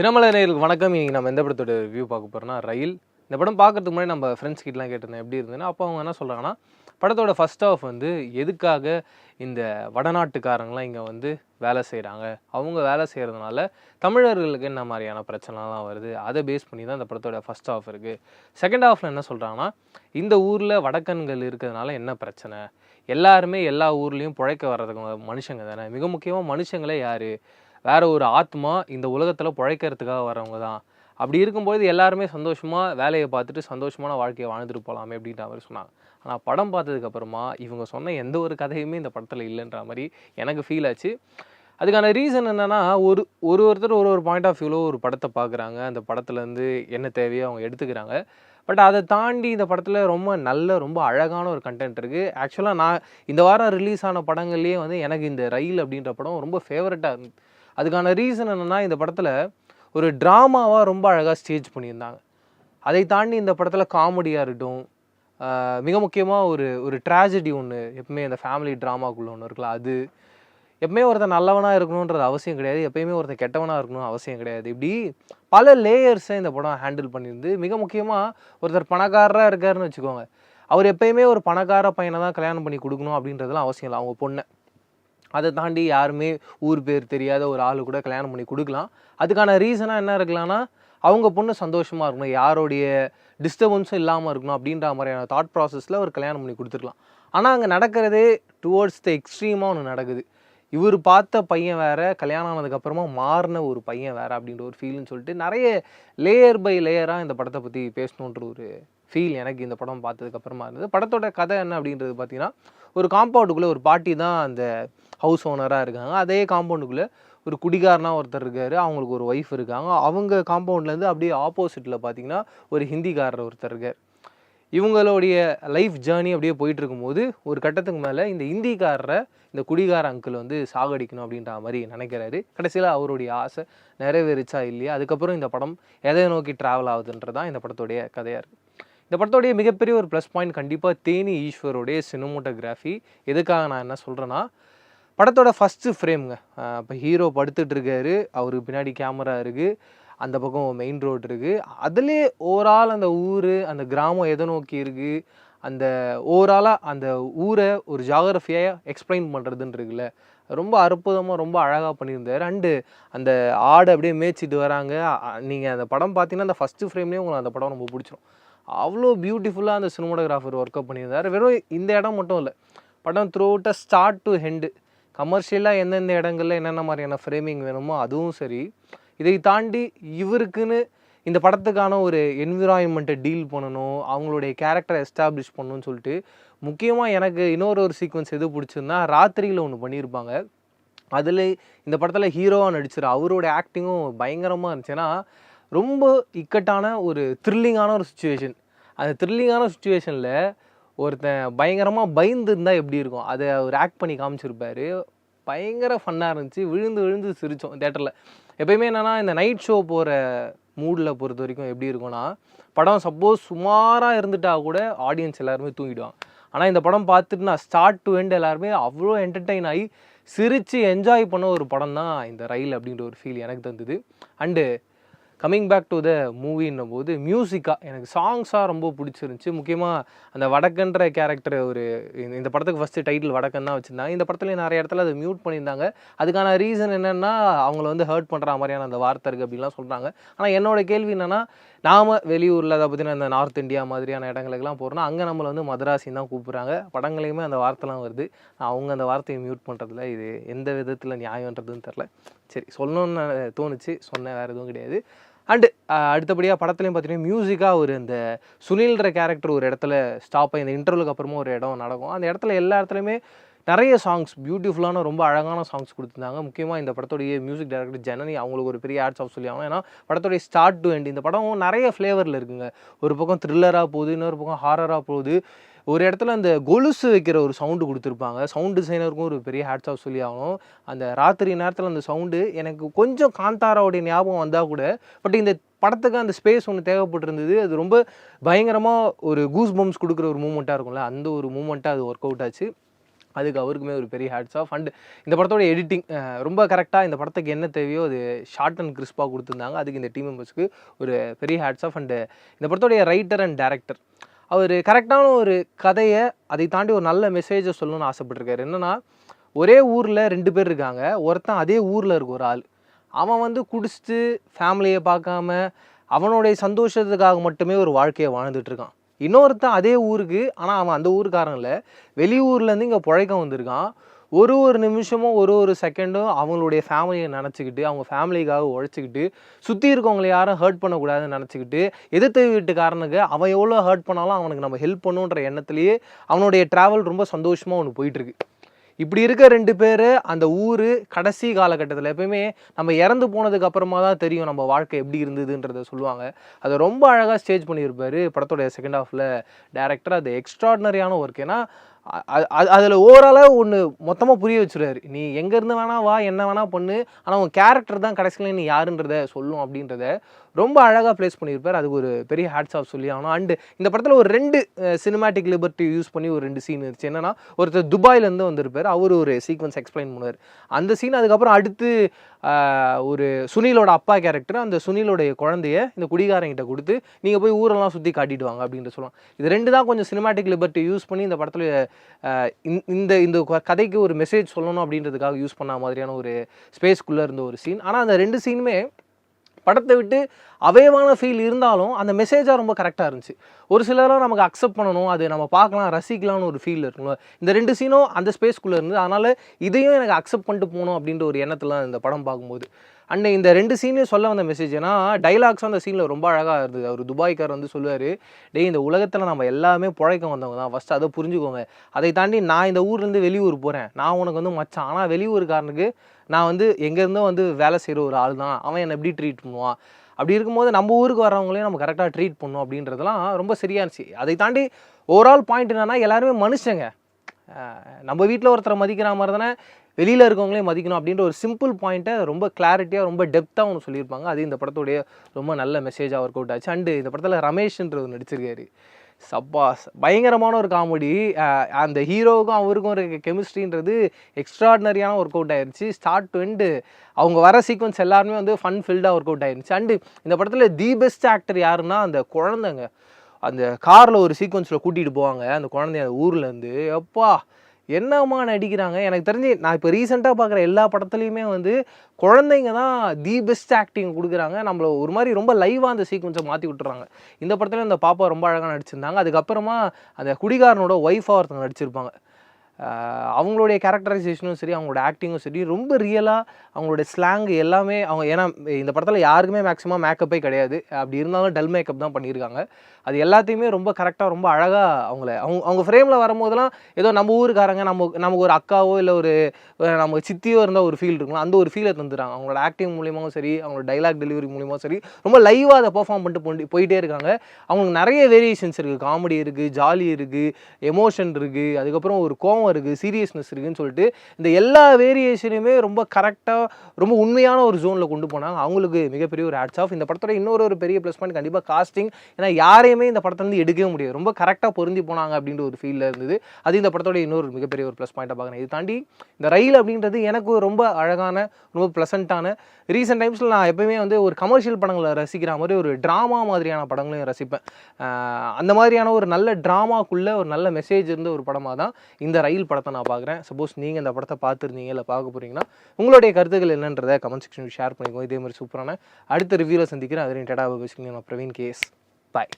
தினமலை நேயர்களுக்கு வணக்கம். இன்றைக்கி நம்ம எந்த படத்தோட ரிவ்யூ பார்க்க போகிறோம்னா ரயில். இந்த படம் பார்க்கறதுக்கு முன்னாடி நம்ம ஃப்ரெண்ட்ஸ் கிட்டலாம் கேட்டிருந்தேன். எப்படி இருந்ததுன்னா அப்போ அவங்க என்ன சொல்கிறாங்கன்னா படத்தோட ஃபர்ஸ்ட் ஆஃப் வந்து எதுக்காக இந்த வடநாட்டுக்காரங்களாம் இங்கே வந்து வேலை செய்கிறாங்க அவங்க வேலை செய்கிறதுனால தமிழர்களுக்கு என்ன மாதிரியான பிரச்சனைலாம் வருது? அதை பேஸ் பண்ணி தான் இந்த படத்தோட ஃபர்ஸ்ட் ஆஃப் இருக்குது செகண்ட் ஆஃபில் என்ன சொல்கிறாங்கன்னா இந்த ஊரில் வடக்கன்கள் இருக்கிறதுனால என்ன பிரச்சனை? எல்லாருமே எல்லா ஊர்லேயும் பிழைக்க வர்றதுக்கு மனுஷங்க தானே? மிக முக்கியமாக மனுஷங்களே யார்? வேறு ஒரு ஆத்மா இந்த உலகத்தில் பிழைக்கிறதுக்காக வரவங்க தான். அப்படி இருக்கும்போது எல்லாருமே சந்தோஷமாக வேலையை பார்த்துட்டு சந்தோஷமான வாழ்க்கையை வாழ்ந்துட்டு போகலாமே அப்படின்ற மாதிரி சொன்னாங்க. ஆனால் படம் பார்த்ததுக்கப்புறமா இவங்க சொன்ன எந்த ஒரு கதையுமே இந்த படத்தில் இல்லைன்ற மாதிரி எனக்கு ஃபீல் ஆச்சு. அதுக்கான ரீசன் என்னென்னா ஒரு ஒரு ஒருத்தர் ஒரு ஒரு பாயிண்ட் ஆஃப் வியூவில் ஒரு படத்தை பார்க்குறாங்க. அந்த படத்துலேருந்து என்ன தேவையோ அவங்க எடுத்துக்கிறாங்க. பட் அதை தாண்டி இந்த படத்தில் ரொம்ப நல்ல ரொம்ப அழகான ஒரு கண்டென்ட் இருக்குது ஆக்சுவலாக நான் இந்த வாரம் ரிலீஸ் ஆன படங்கள்லேயே வந்து எனக்கு இந்த ரயில் அப்படின்ற படம் ரொம்ப ஃபேவரட்டாக இருந்தது அதுக்கான ரீசன் என்னென்னா இந்த படத்தில் ஒரு ட்ராமாவாக ரொம்ப அழகாக ஸ்டேஜ் பண்ணியிருந்தாங்க. அதை தாண்டி இந்த படத்தில் காமெடியாக இருக்கட்டும் மிக முக்கியமாக ஒரு ஒரு ட்ராஜடி ஒன்று எப்பவுமே இந்த ஃபேமிலி ட்ராமாக்குள்ளே ஒன்று இருக்குல்ல அது எப்பவுமே ஒருத்தன் நல்லவனாக இருக்கணுன்றது அவசியம் கிடையாது. எப்பயுமே ஒருத்தன் கெட்டவனாக இருக்கணும் அவசியம் கிடையாது. இப்படி பல லேயர்ஸை இந்த படம் ஹேண்டில் பண்ணியிருந்து மிக முக்கியமாக ஒருத்தர் பணக்காரராக இருக்காருன்னு வச்சுக்கோங்க. அவர் எப்பயுமே ஒரு பணக்கார பையனை தான் கல்யாணம் பண்ணி கொடுக்கணும் அப்படின்றதுலாம் அவசியம் இல்லை. அவங்க பொண்ணை. அதை தாண்டி யாருமே ஊர் பேர் தெரியாத ஒரு ஆள் கூட கல்யாணம் பண்ணி கொடுக்கலாம். அதுக்கான ரீசனாக என்ன இருக்கலாம்னா அவங்க பொண்ணு சந்தோஷமாக இருக்கணும் யாரோடைய டிஸ்டர்பன்ஸும் இல்லாமல் இருக்கணும் அப்படின்ற மாதிரியான தாட் ப்ராசஸில் ஒரு கல்யாணம் பண்ணி கொடுத்துருக்கலாம். ஆனால் அங்கே நடக்கிறதே டுவோர்ட்ஸ் த எக்ஸ்ட்ரீமாக ஒன்று நடக்குது. இவர் பார்த்த பையன் வேறு கல்யாணம் ஆனதுக்கப்புறமா மாறின ஒரு பையன் வேறு அப்படின்ற ஒரு ஃபீல்னு சொல்லிட்டு நிறைய லேயர் பை லேயராக இந்த படத்தை பற்றி பேசணுன்ற ஒரு ஃபீல் எனக்கு இந்த படம் பார்த்ததுக்கப்புறமா இருந்தது. படத்தோட கதை என்ன அப்படின்றது பார்த்திங்கன்னா ஒரு காம்பவுண்டுக்குள்ளே ஒரு பாட்டி தான் அந்த ஹவுஸ் ஓனராக இருக்காங்க. அதே காம்பவுண்டுக்குள்ளே ஒரு குடிகாரனா ஒருத்தர் இருக்கார். அவங்களுக்கு ஒரு ஒய்ஃப் இருக்காங்க. அவங்க காம்பவுண்ட்லேருந்து அப்படியே ஆப்போசிட்டில் பார்த்தீங்கன்னா ஒரு ஹிந்திக்காரர் ஒருத்தர் இருக்கார். இவங்களுடைய லைஃப் ஜேர்னி அப்படியே போயிட்டு இருக்கும்போது ஒரு கட்டத்துக்கு மேலே இந்த இந்திக்காரரை இந்த குடிகார அங்கிள் வந்து சாகடிக்கணும் அப்படின்ற மாதிரி நினைக்கிறாரு. கடைசியில் அவருடைய ஆசை நிறைவேறிச்சா இல்லையா? அதுக்கப்புறம் இந்த படம் எதை நோக்கி ட்ராவல் ஆகுதுன்றது தான் இந்த படத்துடைய கதையாக இருக்குது இந்த படத்துடைய மிகப்பெரிய ஒரு ப்ளஸ் பாயிண்ட் கண்டிப்பாக தேனி ஈஸ்வரோடைய சினிமோட்டோகிராஃபி எதுக்காக நான் என்ன சொல்கிறேன்னா படத்தோட ஃபஸ்ட்டு ஃப்ரேம்ங்க இப்போ ஹீரோ படுத்துட்டு இருக்காரு. அவருக்கு பின்னாடி கேமரா இருக்குது அந்த பக்கம் மெயின் ரோடு இருக்குது அதுலேயே ஓவரால் அந்த ஊர் அந்த கிராமம் எதை நோக்கி இருக்குது அந்த ஓவராலாக அந்த ஊரை ஒரு ஜாகிரஃபியாக எக்ஸ்பிளைன் பண்ணுறதுன்னு இருக்குல்ல. ரொம்ப அற்புதமாக ரொம்ப அழகாக பண்ணியிருந்தார். அண்டு அந்த ஆடை அப்படியே மேய்ச்சிட்டு வராங்க. நீங்கள் அந்த படம் பார்த்தீங்கன்னா அந்த ஃபஸ்ட்டு ஃப்ரேம்லேயே உங்களுக்கு அந்த படம் ரொம்ப பிடிச்சிரும். அவ்வளோ பியூட்டிஃபுல்லாக அந்த சினிமோட்டோகிராஃபர் ஒர்க் அப் பண்ணியிருந்தார். வெறும் இந்த இடம் மட்டும் இல்லை படம் த்ரூ அவுட்டாக ஸ்டார்ட் டு ஹெண்டு கமர்ஷியலாக எந்தெந்த இடங்கள்ல என்னென்ன மாதிரியான ஃப்ரேமிங் வேணுமோ அதுவும் சரி. இதை தாண்டி இவருக்குன்னு இந்த படத்துக்கான ஒரு என்விரான்மெண்ட்டை டீல் பண்ணணும் அவங்களுடைய கேரக்டரை எஸ்டாப்ளிஷ் பண்ணணும்னு சொல்லிட்டு முக்கியமாக எனக்கு இன்னொரு ஒரு சீக்வன்ஸ் எது பிடிச்சிருந்தா ராத்திரியில் ஒன்று பண்ணியிருப்பாங்க அதில் இந்த படத்தில் ஹீரோவாக நடிச்சிரு அவரோட ஆக்டிங்கும் பயங்கரமாக இருந்துச்சுன்னா ரொம்ப இக்கட்டான ஒரு த்ரில்லிங்கான ஒரு சுச்சுவேஷன் அந்த த்ரில்லிங்கான சுச்சுவேஷனில் ஒருத்தன் பயங்கரமாக பயந்து இருந்தால் எப்படி இருக்கும்? அதை அவர் ஆக்ட் பண்ணி காமிச்சிருப்பாரு. பயங்கர ஃபன்னாக இருந்துச்சு. விழுந்து விழுந்து சிரித்தோம் தேட்டரில் எப்பயுமே என்னென்னா இந்த நைட் ஷோ போகிற மூடில் பொறுத்த வரைக்கும் எப்படி இருக்கும்னா படம் சப்போஸ் சுமாராக இருந்துட்டா கூட ஆடியன்ஸ் எல்லாருமே தூங்கிடுவாங்க. ஆனால் இந்த படம் பார்த்துட்டு நான் ஸ்டார்ட் டு எண்ட் எல்லாருமே அவ்வளோ என்டர்டெயின் ஆகி சிரித்து என்ஜாய் பண்ண ஒரு படம் தான் இந்த ரயில் அப்படின்ற ஒரு ஃபீல் எனக்கு தந்தது. And coming back to the மூவின்னும் போது மியூசிக்காக எனக்கு சாங்ஸாக ரொம்ப பிடிச்சிருந்துச்சி. முக்கியமாக அந்த வடக்கன்ற கேரக்டர் ஒரு இந்த- இந்த படத்துக்கு ஃபஸ்ட்டு டைட்டில் வடக்கன் தான் வச்சுருந்தாங்க. இந்த படத்துல நிறைய இடத்துல அதை மியூட் பண்ணியிருந்தாங்க. அதுக்கான ரீசன் என்னென்னா அவங்கள வந்து ஹர்ட் பண்ணுற மாதிரியான அந்த வார்த்தை இருக்குது அப்படின்லாம் சொல்கிறாங்க ஆனால் என்னோட கேள்வி என்னென்னா நாம் வெளியூரில் அதை பற்றின இந்த நார்த் இந்தியா மாதிரியான இடங்களுக்குலாம் போகிறோம்னா அங்கே நம்மளை வந்து மதராசின்னு தான் கூப்பிட்றாங்க. படங்களையுமே அந்த வார்த்தைலாம் வருது. அவங்க அந்த வார்த்தையை மியூட் பண்ணுறதுல இது எந்த விதத்தில் நியாயன்றதுன்னு தெரில சரி சொல்லணும்னு தோணுச்சு. சொன்னேன் வேறு எதுவும் கிடையாது. அண்டு அடுத்தபடியாக படத்துலையும் பார்த்தீங்கன்னா மியூசிக்காக ஒரு இந்த சுனில்ன்ற கேரக்டர் ஒரு இடத்துல ஸ்டாப் ஆகி இந்த இன்டர்வலுக்கு அப்புறமா ஒரு இடம் நடக்கும். அந்த இடத்துல எல்லா இடத்துலையுமே நிறைய சாங்ஸ் பியூட்டிஃபுல்லான ரொம்ப அழகான சாங்ஸ் கொடுத்துருந்தாங்க. முக்கியமாக இந்த படத்துடைய மியூசிக் டைரக்டர் ஜனனி அவங்களுக்கு ஒரு பெரிய ஆட்ஸ் ஆஃப் சொல்லி ஆகணும். ஏன்னா படத்துடைய ஸ்டார்ட் டு எண்ட் இந்த படம் நிறைய ஃப்ளேவரில் இருக்குங்க. ஒரு பக்கம் த்ரில்லராக போகுது இன்னொரு பக்கம் ஹாரராக போகுது. ஒரு இடத்துல அந்த கொலுசு வைக்கிற ஒரு சவுண்டு கொடுத்துருப்பாங்க. சவுண்ட் டிசைனருக்கும் ஒரு பெரிய ஹேட்ஸ் ஆஃப் சொல்லி ஆகணும் அந்த ராத்திரி நேரத்தில் அந்த சவுண்டு எனக்கு கொஞ்சம் காந்தாராவுடைய ஞாபகம் வந்தால் கூட பட் இந்த படத்துக்கு அந்த ஸ்பேஸ் ஒன்று தேவைப்பட்டிருந்தது. அது ரொம்ப பயங்கரமாக ஒரு கூஸ் பம்ப்ஸ் கொடுக்குற ஒரு மூமெண்ட்டாக இருக்கும்ல அந்த ஒரு மூமெண்ட்டாக அது ஒர்க் அவுட் ஆச்சு. அதுக்கு அவருக்குமே ஒரு பெரிய ஹேட்ஸ் ஆஃப் அண்ட் இந்த படத்தோட எடிட்டிங் ரொம்ப கரெக்டாக இந்த படத்துக்கு என்ன தேவையோ அது ஷார்ட் அண்ட் கிறிஸ்பாக கொடுத்துருந்தாங்க. அதுக்கு இந்த டீம் மெம்பர்ஸ்க்கு ஒரு பெரிய ஹேட்ஸ் ஆஃப் அண்டு இந்த படத்தோடைய ரைட்டர் அண்ட் டேரக்டர் அவர் கரெக்டான ஒரு கதையை அதை தாண்டி ஒரு நல்ல மெசேஜை சொல்லணும்னு ஆசைப்பட்டிருக்காரு. என்னன்னா ஒரே ஊரில் ரெண்டு பேர் இருக்காங்க. ஒருத்தன் அதே ஊரில் இருக்க ஒரு ஆள். அவன் வந்து குடிச்சிட்டு ஃபேமிலியை பார்க்காம அவனுடைய சந்தோஷத்துக்காக மட்டுமே ஒரு வாழ்க்கையை வாழ்ந்துட்டு இருக்கான் இன்னொருத்தன் அதே ஊருக்கு ஆனால் அவன் அந்த ஊருக்காரன் இல்லை. வெளியூர்லேருந்து இங்கே புழைக்க வந்திருக்கான். ஒரு ஒரு நிமிஷமும் ஒரு ஒரு செகண்டும் அவங்களுடைய ஃபேமிலியை நினச்சிக்கிட்டு அவங்க ஃபேமிலிக்காக உழைச்சிக்கிட்டு சுற்றி இருக்கவங்களை யாரும் ஹர்ட் பண்ணக்கூடாதுன்னு நினச்சிக்கிட்டு எதிர்த்து வீட்டுக்காரனுக்கு அவன் எவ்வளோ ஹர்ட் பண்ணாலும் அவனுக்கு நம்ம ஹெல்ப் பண்ணுன்ற எண்ணத்துலேயே அவனுடைய ட்ராவல் ரொம்ப சந்தோஷமாக அவனுக்கு போயிட்டுருக்கு. இப்படி இருக்க ரெண்டு பேர் அந்த ஊர் கடைசி காலகட்டத்தில் எப்பயுமே நம்ம இறந்து போனதுக்கு அப்புறமா தான் தெரியும் நம்ம வாழ்க்கை எப்படி இருந்ததுன்றத சொல்லுவாங்க. அதை ரொம்ப அழகாக ஸ்டேஜ் பண்ணியிருப்பார் படத்தோட செகண்ட் ஹாஃபில் டேரக்டர் அது எக்ஸ்ட்ராடினரியான ஒர்க் ஏன்னா அதில் ஓவராலாக ஒன்று மொத்தமாக புரிய வச்சுருவாரு. நீ எங்கேருந்து வேணா வா என்ன வேணா பண்ணு. ஆனால் உன் கேரக்டர் தான் கடைசியில் நீ யாருன்றத சொல்லும் அப்படின்றத ரொம்ப அழகாக ப்ளேஸ் பண்ணியிருப்பார். அதுக்கு ஒரு பெரிய ஹேட்ஸ் ஆஃப் சொல்லி ஆகணும். அண்டு இந்த படத்தில் ஒரு ரெண்டு சினிமேட்டிக் லிபர்ட்டி யூஸ் பண்ணி ஒரு ரெண்டு சீன் இருந்துச்சு. என்னன்னா ஒருத்தர் துபாயிலேருந்து வந்திருப்பார். அவர் ஒரு சீக்வன்ஸ் எக்ஸ்பிளைன் பண்ணுவார். அந்த சீன் அதுக்கப்புறம் அடுத்து ஒரு சுனிலோட அப்பா கேரக்டர் அந்த சுனிலோடைய குழந்தைய இந்த குடிகாரங்கிட்ட கொடுத்து நீங்கள் போய் ஊரெல்லாம் சுற்றி காட்டிட்டு வாங்க அப்படின்ட்டு சொல்லுவாங்க. இது ரெண்டு தான் கொஞ்சம் சினிமேட்டிக் லிபர்ட்டி யூஸ் பண்ணி இந்த படத்தில் இந்த- இந்த இந்த கதைக்கு ஒரு மெசேஜ் சொல்லணும் அப்படின்றதுக்காக யூஸ் பண்ண மாதிரியான ஒரு ஸ்பேஸ்க்குள்ளே இருந்த ஒரு சீன் ஆனால் அந்த ரெண்டு சீனுமே படத்தை விட்டு அவைவான ஃபீல் இருந்தாலும் அந்த மெசேஜாக ரொம்ப கரெக்டாக இருந்துச்சு. ஒரு சிலரெலாம் நமக்கு அக்செப்ட் பண்ணணும் அது நம்ம பார்க்கலாம் ரசிக்கலாம்னு ஒரு ஃபீல் இருக்கணும் இந்த ரெண்டு சீனும் அந்த ஸ்பேஸ்க்குள்ளே இருந்து அதனால் இதையும் எனக்கு அக்செப்ட் பண்ணிட்டு போகணும் அப்படின்ற ஒரு எண்ணத்தில் இந்த படம் பார்க்கும்போது. அண்ட் இந்த ரெண்டு சீனையும் சொல்ல வந்த மெசேஜ்னா ஏன்னா டைலாக்ஸ் அந்த சீனில் ரொம்ப அழகாக இருந்தது. அவர் துபாய்க்கார் வந்து சொல்லுவார் டேய் இந்த உலகத்தில் நம்ம எல்லாமே பிழைக்க வந்தவங்க தான். ஃபஸ்ட்டு அதை புரிஞ்சுக்கோங்க. அதை தாண்டி நான் இந்த ஊர்லேருந்து வெளியூர் போகிறேன் நான் உனக்கு வந்து மச்சான். ஆனால் வெளியூருக்காரனுக்கு நான் வந்து எங்கேருந்தோ வந்து வேலை செய்கிற ஒரு ஆள் தான். அவன் என்னை எப்படி ட்ரீட் பண்ணுவான்? அப்படி இருக்கும்போது நம்ம ஊருக்கு வரவங்களையும் நம்ம கரெக்டாக ட்ரீட் பண்ணணும் அப்படின்றதெல்லாம் ரொம்ப சரியாக இருந்துச்சு. அதை தாண்டி ஓவரால் பாயிண்ட் என்னன்னா எல்லாருமே மனுஷங்க. நம்ம வீட்டில் ஒருத்தரை மதிக்கிற மாதிரி தானே வெளியில் இருக்கவங்களே மதிக்கணும் அப்படின்ற ஒரு சிம்பிள் பாயிண்ட்டை ரொம்ப கிளாரிட்டியாக ரொம்ப டெப்த்தாக ஒன்று சொல்லியிருப்பாங்க. அது இந்த படத்துடைய ரொம்ப நல்ல மெசேஜாக ஒர்க் அவுட் ஆச்சு. அண்டு இந்த படத்தில் ரமேஷ்ன்றவர் நடிச்சிருக்காரு. சப்பா பயங்கரமான ஒரு காமெடி அந்த ஹீரோவுக்கும் அவருக்கும் இருக்க கெமிஸ்ட்ரின்றது எக்ஸ்ட்ராடினரியான ஒர்க் அவுட் ஆயிருச்சு ஸ்டார்ட் டு எண்டு அவங்க வர சீக்வன்ஸ் எல்லாருமே வந்து ஃபன் ஃபில்டாக ஒர்க் அவுட் ஆயிருச்சு அண்டு இந்த படத்தில் தி பெஸ்ட் ஆக்டர் யாருன்னா அந்த குழந்தைங்க. அந்த காரில் ஒரு சீக்வன்ஸில் கூட்டிகிட்டு போவாங்க. அந்த குழந்தைய அந்த ஊர்லேருந்து எப்பா என்னம்மா நடிக்கிறாங்க? எனக்கு தெரிஞ்சு நான் இப்போ ரீசெண்டாக பார்க்குற எல்லா படத்துலையுமே வந்து குழந்தைங்க தான் தி பெஸ்ட் ஆக்டிங் கொடுக்குறாங்க. நம்மள ஒரு மாதிரி ரொம்ப லைவாக அந்த சீக்வன்ஸை மாற்றி விட்டுறாங்க. இந்த படத்துல இந்த பாப்பா ரொம்ப அழகாக நடிச்சிருந்தாங்க. அதுக்கப்புறமா அந்த குடிகாரனோட ஒய்ஃபாக ஒருத்தவங்க நடிச்சிருப்பாங்க. அவங்களுடைய கேரக்டரைசேஷனும் சரி அவங்களோட ஆக்டிங்கும் சரி ரொம்ப ரியலாக அவங்களோட ஸ்லாங் எல்லாமே அவங்க ஏன்னா இந்த படத்தில் யாருக்குமே மேக்ஸிமம் மேக்கப்பே கிடையாது. அப்படி இருந்தாலும் டல் மேக்கப் தான் பண்ணியிருக்காங்க. அது எல்லாத்தையுமே ரொம்ப கரெக்டாக ரொம்ப அழகாக அவங்கள அவங்க அவங்க ஃப்ரேமில் வரும்போதெல்லாம் ஏதோ நம்ம ஊருக்காரங்க நம்ம நமக்கு ஒரு அக்காவோ இல்லை ஒரு நம்ம சித்தியோ இருந்தால் ஒரு ஃபீல் இருக்கும் அந்த ஒரு ஃபீலை தந்துடுறாங்க. அவங்களோட ஆக்டிங் மூலியமாகவும் சரி அவங்களோட டைலாக் டெலிவரி மூலியமாகவும் சரி ரொம்ப லைவாக அதை பெர்ஃபார்ம் பண்ணிட்டு போண்டி போயிட்டே இருக்காங்க. அவங்களுக்கு நிறைய வேரியேஷன்ஸ் இருக்குது காமெடி இருக்குது ஜாலி இருக்குது எமோஷன் இருக்குது அதுக்கப்புறம் ஒரு கோவம் இருக்குது சீரியஸ்னஸ் இருக்குதுன்னு சொல்லிட்டு இந்த எல்லா வேரியேஷனையுமே ரொம்ப கரெக்டாக ரொம்ப உண்மையான ஒரு ஜோனில் கொண்டு போனாங்க. அவங்களுக்கு மிகப்பெரிய ஒரு ஆட்ஸ் ஆஃப் இந்த படத்தோட இன்னொரு ஒரு பெரிய ப்ளஸ் பாயிண்ட் கண்டிப்பாக காஸ்டிங் ஏன்னா யாரையுமே இந்த படத்துலேருந்து எடுக்கவே முடியாது. ரொம்ப கரெக்டாக பொருந்தி போனாங்க அப்படின்ற ஒரு ஃபீலில் இருந்தது. அது இந்த படத்தோட இன்னொரு மிகப்பெரிய ஒரு ப்ளஸ் பாயிண்ட்டாக பார்க்குறேன். இது தாண்டி இந்த ரயில் அப்படின்றது எனக்கு ரொம்ப அழகான ரொம்ப ப்ளசண்ட்டான ரீசெண்ட் டைம்ஸில் நான் எப்போயுமே வந்து ஒரு கமர்ஷியல் படங்களை ரசிக்கிற மாதிரி ஒரு ட்ராமா மாதிரியான படங்களையும் ரசிப்பேன். அந்த மாதிரியான ஒரு நல்ல ட்ராமாக்குள்ளே ஒரு நல்ல மெசேஜ் இருந்த ஒரு படமாக தான் இந்த ரயில் ரீல் படத்தை நான் பார்க்குறேன். சப்போஸ் நீங்கள் இந்த படத்தை பார்த்துருந்தீங்க இல்லை பார்க்க போகிறீங்கன்னா உங்களுடைய கருத்துக்கள் என்னன்றதை கமெண்ட் செக்ஷனில் ஷேர் பண்ணிக்கோங்க. இதே மாதிரி சூப்பரான அடுத்த ரிவ்யூவில் சந்திக்கிறேன். அது டேட்டா பேசிக்கிங்க நான் பிரவீன் கேஸ் பாய்